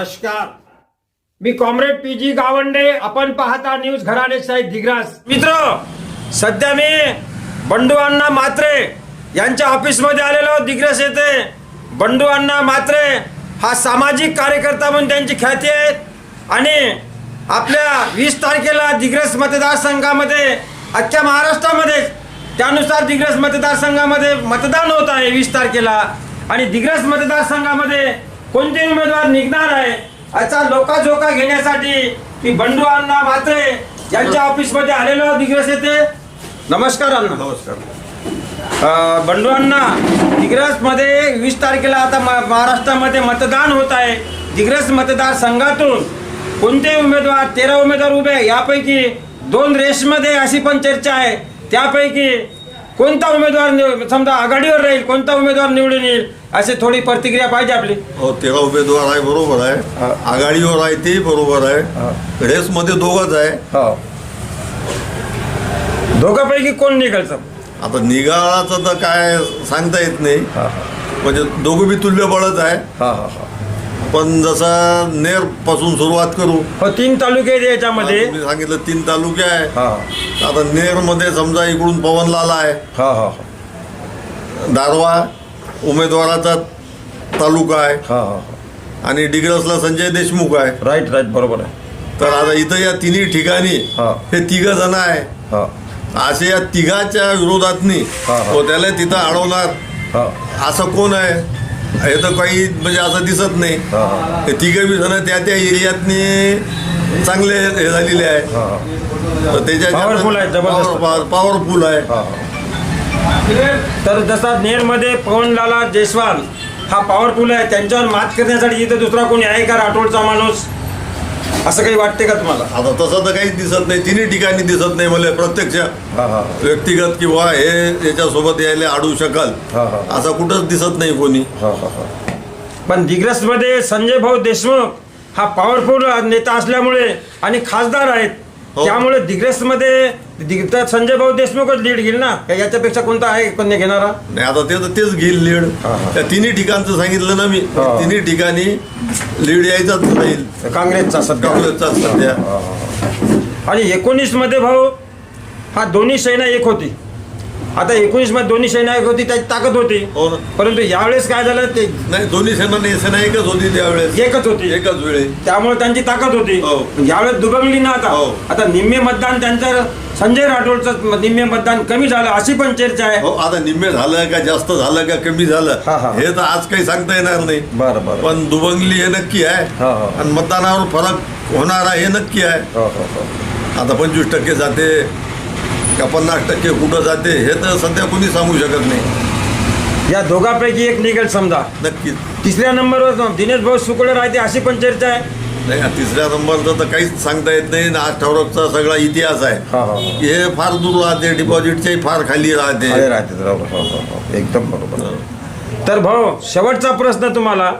नमस्कार. मी comrade P G Gawande आपण पाहता न्यूज घराणे साहेब दिग्रास. मित्र सध्या मी बंडू अण्णा मात्रे यांच्या ऑफिसमध्ये आलेलो दिग्रस येथे. बंडू अण्णा मात्रे हा सामाजिक कार्यकर्ता म्हणून त्यांची ख्याती आहे आणि आपल्या वीस तारखेला दिग्रस मतदारसंघामध्ये अख्ख्या महाराष्ट्रामध्ये त्यानुसार दिग्रस मतदारसंघामध्ये मतदान होत आहे वीस तारखेला. आणि दिग्रस मतदारसंघामध्ये कोणते उमेदवार निघणार आहे? याचा लोकाझोका घेण्यासाठी मी बंडू अण्णा मात्रे यांच्या ऑफिसमध्ये आलेलो दिग्रस येथे. नमस्कार अण्णा. नमस्कार. बंडू अण्णा दिग्रसमध्ये वीस तारखेला आता म- महाराष्ट्रामध्ये मतदान होत आहे. दिग्रस मतदारसंघातून कोणते उमेदवार तेरा उमेदवार उभे यापैकी दोन रेसमध्ये अशी पण चर्चा आहे. त्यापैकी कोणता उमेदवार समजा आघाडीवर राहील कोणता उमेदवार निवडून येईल? अशी थोडी प्रतिक्रिया पाहिजे आपली. हो तेरा उमेदवार आहे बरोबर आहे. आघाडीवर आहे ते बरोबर आहे. रेसमध्ये दोघंच आहे. हो. दोघांपैकी कोण सर आता निघालाचं तर काय सांगता येत नाही. म्हणजे दोघं बी तुल्य बळच आहे. पण जसा नेरपासून सुरुवात करू. हो तीन तालुके आहेत याच्यामध्ये. तुम्ही सांगितलं तीन तालुके आहे. हा. आता नेरमध्ये समजा इकडून पवनलाल आहे. हा हा दारवा उमेदवाराचा तालुका आहे. हा हा. आणि डिग्रसला संजय देशमुख आहे. राईट राईट बरोबर आहे. तर आता इथं या तिन्ही ठिकाणी हा. हे तिघ जण आहे. हा. असे या तिघाच्या विरोधातनी हा, हा. तो त्याला तिथं अडवणार. हा. असं कोण आहे? हे तर काही म्हणजे असं दिसत नाही. हा, हा. हे तिघ बी जण त्या त्या एरियातनी चांगले हे झालेले आहे. हा तर त्याच्या Powerful आहे, जबरदस्त. पॉवरफुल आहे. हा. तर जसा नेरमध्ये पवनलाला जयस्वाल हा पॉवरफुल आहे त्यांच्यावर मात करण्यासाठी इथं दुसरा कोणी आहे का राठोडचा माणूस? असं काही वाटते का तुम्हाला? आता तसं तर काहीच दिसत नाही तिन्ही ठिकाणी दिसत नाही मला प्रत्यक्ष व्यक्तिगत किंवा हे याच्यासोबत यायला अडू शकाल. असं कुठंच दिसत नाही कोणी. पण दिग्रसमध्ये संजय भाऊ देशमुख हा पॉवरफुल नेता असल्यामुळे आणि खासदार आहेत. हो. त्यामुळे दिग्रसमध्ये संजय भाऊ देशमुखच लीड घेईल ना? का याच्यापेक्षा कोणता आहे कोणी घेणारा? नाही आता ते तर तेच घेईल लीड. त्या तिन्ही ठिकाणचं सांगितलं ना मी. हा. तिन्ही ठिकाणी लीड यायचाच राहील. काँग्रेसचा सध्या. काँग्रेसचा सध्या. आणि एकोणीसमध्ये भाऊ हा दोन्ही सेना एक होती. आता एकोणीसमध्ये दोन्ही सेना एक होती त्याची ताकद होती. हो ना. परंतु यावेळेस काय झालं ते नाही दोन्ही सेना नाही सेना एकच होती त्यावेळेस. एकच होती. एकच वेळे. त्यामुळे त्यांची ताकद होती. हो. यावेळेस दुबंगली ना आता. हो. आता निम्मे मतदान त्यांचं संजय राठोडचं निम्मे मतदान कमी झालं अशी पण चर्चा आहे. हो आता निम्मे झालं का जास्त झालं का कमी झालं हा, हा. हे तर आज काही सांगता येणार नाही. बरं बरं. पण दुबंगली हे नक्की आहे. हा, हा. आणि मतदानावर फरक होणार आहे हे नक्की आहे. हो, हो, हो. आता पंचवीस टक्के जाते. का पन्नास टक्के कुठं जाते हे तर सध्या कोणी सांगू शकत नाही. या दोघांपैकी एक निघेल समजा. नक्कीच. तिसऱ्या नंबरवर दिनेश भाऊ सुकडे राहते अशी पण चर्चा आहे. नाही तिसऱ्या नंबरचं तर काहीच सांगता येत नाही आज ठवरकचा सगळा इतिहास आहे. हा, हा, हा. हे फार दूर राहते डिपॉझिटचे फार खाली राहते. अरे राहते बरोबर हो, हो, हो. एकदम बरोबर. तर भाऊ शेवटचा प्रश्न तुम्हाला.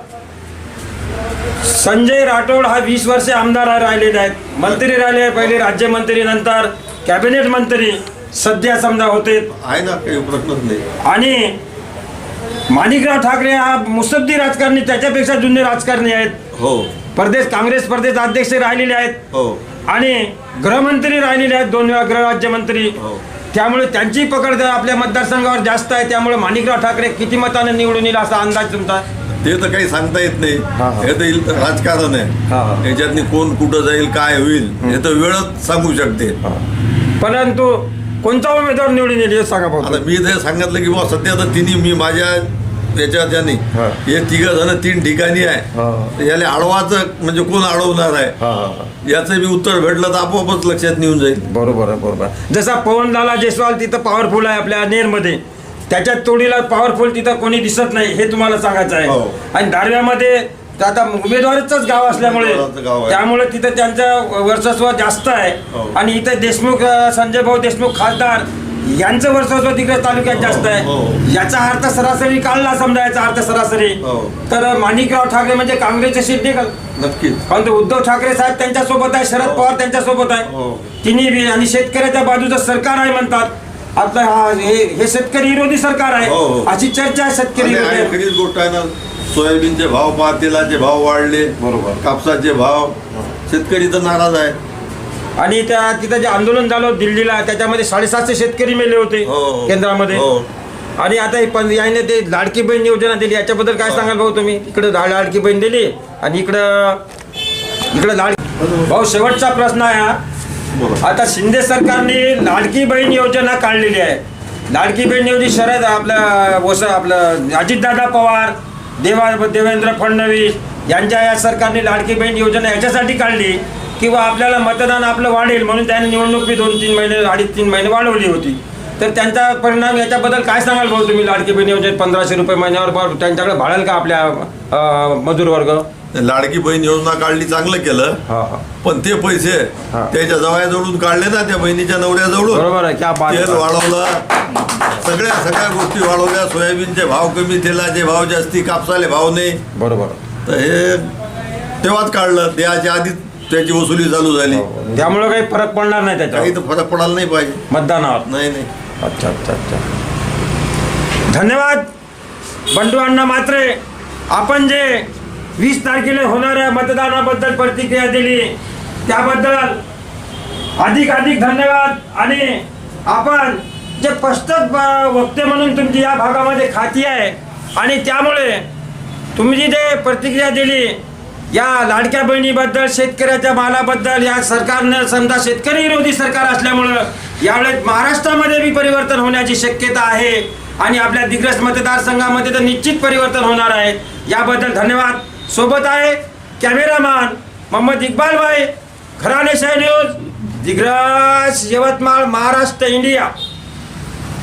संजय राठोड हा वीस वर्षे आमदार राहिलेले आहेत. मंत्री राहिले पहिले राज्यमंत्री नंतर. कॅबिनेट मंत्री सध्या समजा होते. आहे ना काही प्रश्नच नाही. आणि माणिकराव ठाकरे हा मुसद्दी राजकारणी त्याच्यापेक्षा जुने राजकारणी आहेत. हो. प्रदेश काँग्रेस प्रदेश अध्यक्ष राहिलेले आहेत. हो. आणि गृहमंत्री राहिलेले आहेत दोन वेळा गृहराज्यमंत्री. हो. त्यामुळे त्यांची पकड जर आपल्या मतदारसंघावर जास्त आहे त्यामुळे माणिकराव ठाकरे किती मताने निवडून येईल असा अंदाज तुमचा? ते तर काही सांगता येत नाही. हा, हा. हे तर इल- राजकारण हा, हा. आहे याच्यातनी कोण कुठं जाईल काय होईल हे तर वेळच सांगू शकते. परंतु कोणता उमेदवार निवडून येईल हे सांगा आता मी ते सांगितलं की बा सध्या तर तिन्ही मी माझ्या याच्यात ज्याने हा. हे तिघ जण तीन ठिकाणी आहे हा. याला अडवाचं म्हणजे कोण अडवणार आहे याचं मी उत्तर भेटलं तर आपोआपच लक्षात नेऊन जाईल बरोबर आहे बरोबर आहे. जसा पवनलाला जयस्वाल तिथं पॉवरफुल आहे आपल्या नेरमध्ये त्याच्या तोडीला पॉवरफुल तिथं कोणी दिसत नाही हे तुम्हाला सांगायचं आहे हो. आणि दारव्यामध्ये तर आता उमेदवारच गाव असल्यामुळे उमेदवाराचं गाव आहे. त्यामुळे तिथं त्यांचं वर्चस्व जास्त आहे हो. आणि इथं देशमुख अं, संजय भाऊ देशमुख खासदार यांचं वर्चस्व तिकडे तालुक्यात जास्त आहे हो. याचा अर्थ सरासरी काढला समजा याचा अर्थ सरासरी हो. तर माणिकराव ठाकरे म्हणजे काँग्रेसचे सीट निघाल नक्कीच परंतु उद्धव ठाकरे साहेब त्यांच्यासोबत आहे शरद पवार त्यांच्यासोबत आहे हो. तिन्ही बी आणि शेतकऱ्याच्या बाजूचं सरकार आहे म्हणतात आता हा हे हे शेतकरी विरोधी सरकार आहे हो, हो. अशी चर्चा आहे शेतकरी आणि आहे, विरोधी खरीच गोष्ट आहे ना सोयाबीनचे भाव पहा तेलाचे भाव वाढले बरोबर. कापसाचे भाव शेतकरी तर नाराज आहे आणि त्या तिथं जे आंदोलन झालं दिल्लीला त्याच्यामध्ये साडेसातशे शेतकरी मेले होते हो, हो. केंद्रामध्ये हो. आणि आता हे पण याने ते लाडकी बहीण योजना दिली याच्याबद्दल काय सांगाल भाऊ तुम्ही इकडे लाडकी बहीण दिली आणि इकडं इकडं लाड भाऊ शेवटचा प्रश्न आहे हा आता शिंदे सरकारने लाडकी बहीण योजना काढलेली आहे. लाडकी बहीण योजना शरद आपलं वस आपलं अजितदादा पवार देवा देवेंद्र फडणवीस यांच्या या सरकारने लाडकी बहीण योजना याच्यासाठी काढली किंवा आपल्याला मतदान आपलं वाढेल म्हणून त्यांनी निवडणूक बी दोन तीन महिने अडीच तीन महिने वाढवली होती. तर त्यांचा परिणाम याच्याबद्दल काय सांगाल भाऊ तुम्ही? लाडकी बहीण योजनेत पंधराशे रुपये महिन्यावर त्यांच्याकडे भाळेल का आपल्या मजूर वर्ग लाडकी बहीण योजना काढली चांगलं केलं. हा हा. पण ते पैसे हा. त्याच्या जवळजवळून काढले ना त्या बहिणीच्या नवऱ्याजवळून. बरोबर आहे क्या बात तेल वाढवलं. सगळ्या सगळ्या गोष्टी वाढवल्या. सोयाबीनचे भाव कमी तेलाचे भाव जास्ती कापसाले भाव नाही. बरोबर. तर हे तेव्हाच काढलं. द्याच्या आधीच त्याची वसुली चालू झाली. त्यामुळे काही फरक पडणार नाही काही त्याच्यावर तर फरक पडायला नाही पाहिजे. मतदानावर. नाही नाही. अच्छा अच्छा अच्छा. धन्यवाद. बंडू अण्णा मात्रे आपण जे वीस तारखेला होणाऱ्या मतदानाबद्दल प्रतिक्रिया दिली. त्याबद्दल अधिक अधिक धन्यवाद आणि आपण जे पष्टक वक्ते म्हणून तुमची या भागामध्ये खाती आहे आणि त्यामुळे तुम्ही जी जे प्रतिक्रिया दिली या लाडक्या बहिणीबद्दल शेतकऱ्याच्या मालाबद्दल या सरकारनं समजा शेतकरी विरोधी सरकार असल्यामुळं यावेळेस महाराष्ट्रामध्ये बी परिवर्तन होण्याची शक्यता आहे आणि आपल्या दिग्रस मतदारसंघामध्ये तर निश्चित परिवर्तन होणार आहे. याबद्दल धन्यवाद. सोबत आहे कॅमेरामॅन मोहम्मद इक्बाल भाई घराने न्यूज दिग्रस यवतमाळ महाराष्ट्र इंडिया.